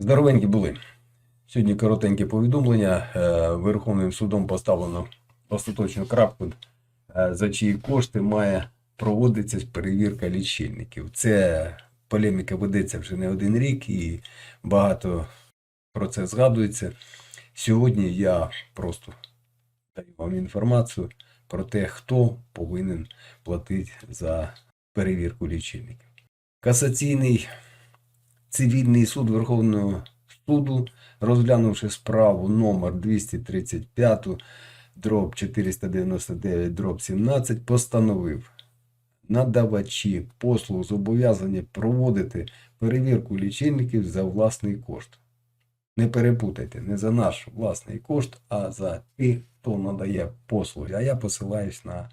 Здоровенькі були. Сьогодні коротеньке повідомлення. Е, Верховним судом поставлено остаточну крапку, е, за чиї кошти має проводитися перевірка лічильників. Це полеміка ведеться вже не один рік і багато про це згадується. Сьогодні я просто даю вам інформацію про те, хто повинен платити за перевірку лічильників. Касаційний цивільний суд Верховного суду, розглянувши справу номер 235 дроб 499 дроб 17, постановив надавачі послуг зобов'язані проводити перевірку лічильників за власний кошт. Не перепутайте, не за наш власний кошт, а за тих, хто надає послуги. А я посилаюсь на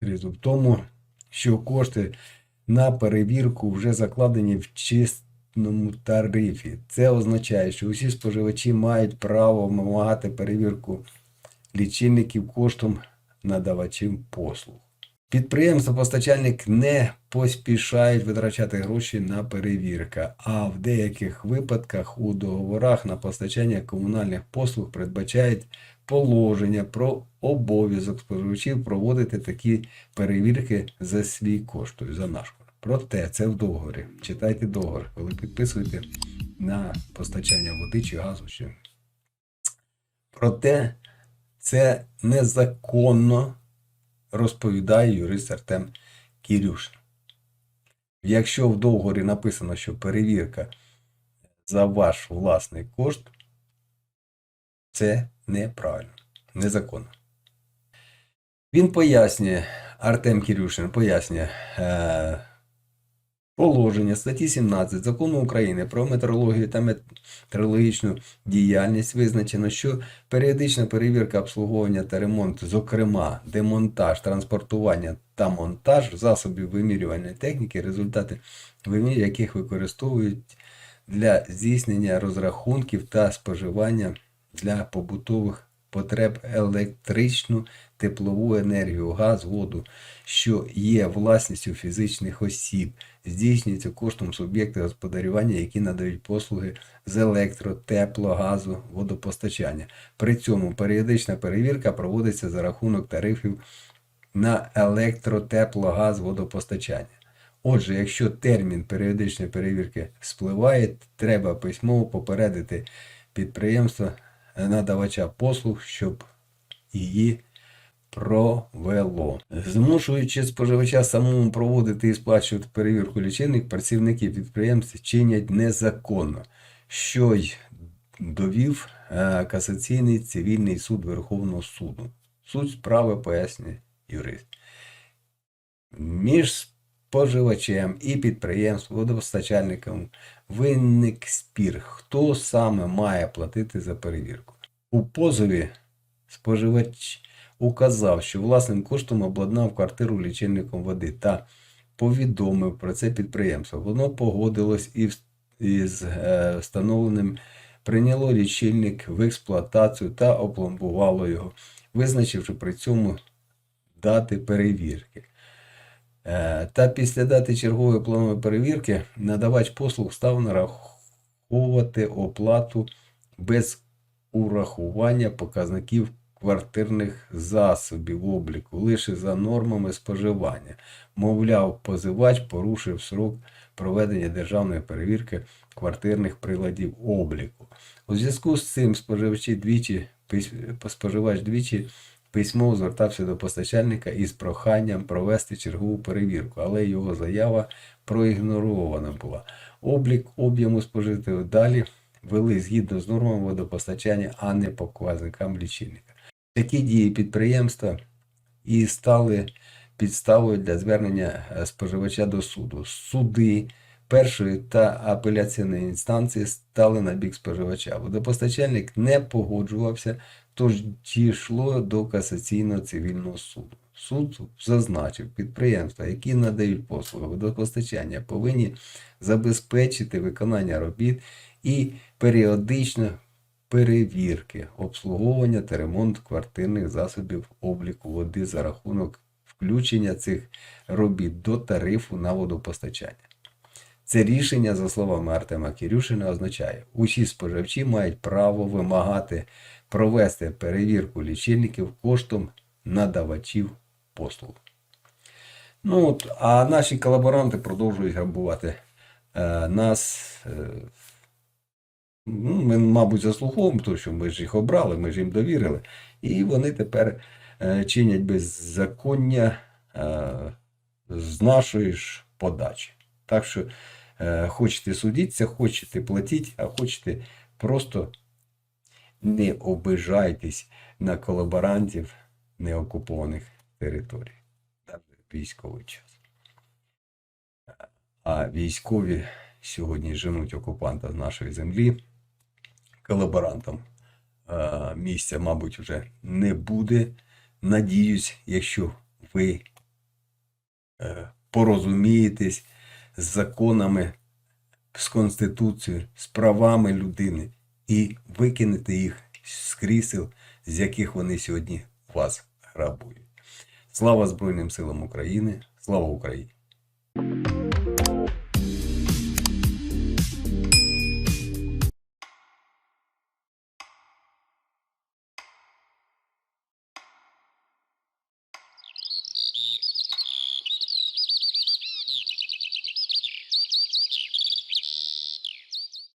кризу в тому, що кошти на перевірку вже закладені в чистому тарифі. Це означає, що усі споживачі мають право вимагати перевірку лічильників коштом надавачів послуг. Підприємства-постачальник не поспішають витрачати гроші на перевірка, а в деяких випадках у договорах на постачання комунальних послуг передбачають положення про обов'язок споживачів проводити такі перевірки за свій кошт, тобто за наш кошт. Проте це в договорі. Читайте договор, коли підписуєте на постачання води чи газу. Чи... Проте це незаконно розповідає юрист Артем Кірюшин. Якщо в договорі написано, що перевірка за ваш власний кошт, це неправильно, незаконно. Він пояснює, Артем Кірюшин пояснює е, положення статті 17 Закону України про метеорологію та метеорологічну діяльність визначено, що періодична перевірка обслуговування та ремонт, зокрема демонтаж, транспортування та монтаж засобів вимірювальної техніки, результати вимірювання яких використовують для здійснення розрахунків та споживання для побутових потреб електричну, теплову енергію, газ, воду, що є власністю фізичних осіб, здійснюється коштом суб'єктів господарювання, які надають послуги з електро, тепло, газу, водопостачання. При цьому періодична перевірка проводиться за рахунок тарифів на електро, тепло, газ, водопостачання. Отже, якщо термін періодичної перевірки спливає, треба письмово попередити підприємство надавача послуг, щоб її провело. Змушуючи споживача самому проводити і сплачувати перевірку лічильник, працівники підприємств чинять незаконно, що й довів е, касаційний цивільний суд Верховного суду. Суть справи пояснює юрист. Між споживачем і підприємством, водопостачальником виник спір, хто саме має платити за перевірку. У позові споживач указав, що власним коштом обладнав квартиру лічильником води та повідомив про це підприємство. Воно погодилось із, е, встановленим, прийняло лічильник в експлуатацію та опломбувало його, визначивши при цьому дати перевірки. Е, Та після дати чергової планової перевірки надавач послуг став нараховувати оплату без урахування показників квартирних засобів обліку лише за нормами споживання. Мовляв, позивач порушив срок проведення державної перевірки квартирних приладів обліку. У зв'язку з цим споживачі двічі, споживач двічі письмово звертався до постачальника із проханням провести чергову перевірку, але його заява проігнорована була. Облік об'єму спожитого далі вели згідно з нормами водопостачання, а не по показникам лічильника. Такі дії підприємства і стали підставою для звернення е, споживача до суду. Суди першої та апеляційної інстанції стали на бік споживача. Водопостачальник не погоджувався, тож дійшло до касаційного цивільного суду. Суд зазначив, підприємства, які надають послуги водопостачання, повинні забезпечити виконання робіт і періодично перевірки, обслуговування та ремонт квартирних засобів обліку води за рахунок включення цих робіт до тарифу на водопостачання. Це рішення, за словами Артема Кірюшина, означає, усі споживачі мають право вимагати провести перевірку лічильників коштом надавачів послуг. Ну, от, а наші колаборанти продовжують грабувати е, нас. Е, ну, ми, мабуть, заслуговуємо, тому що ми ж їх обрали, ми ж їм довірили. І вони тепер е, чинять беззаконня е, з нашої ж подачі. Так що е, хочете судіться, хочете платіть, а хочете просто не обижайтесь на колаборантів неокупованих територій. Навіть військовий час. А військові сьогодні женуть окупанта з нашої землі. Колаборантам е, місця, мабуть, вже не буде. Надіюсь, якщо ви е, порозумієтесь з законами, з Конституцією, з правами людини і викинете їх з крісел, з яких вони сьогодні вас грабують. Слава Збройним силам України! Слава Україні!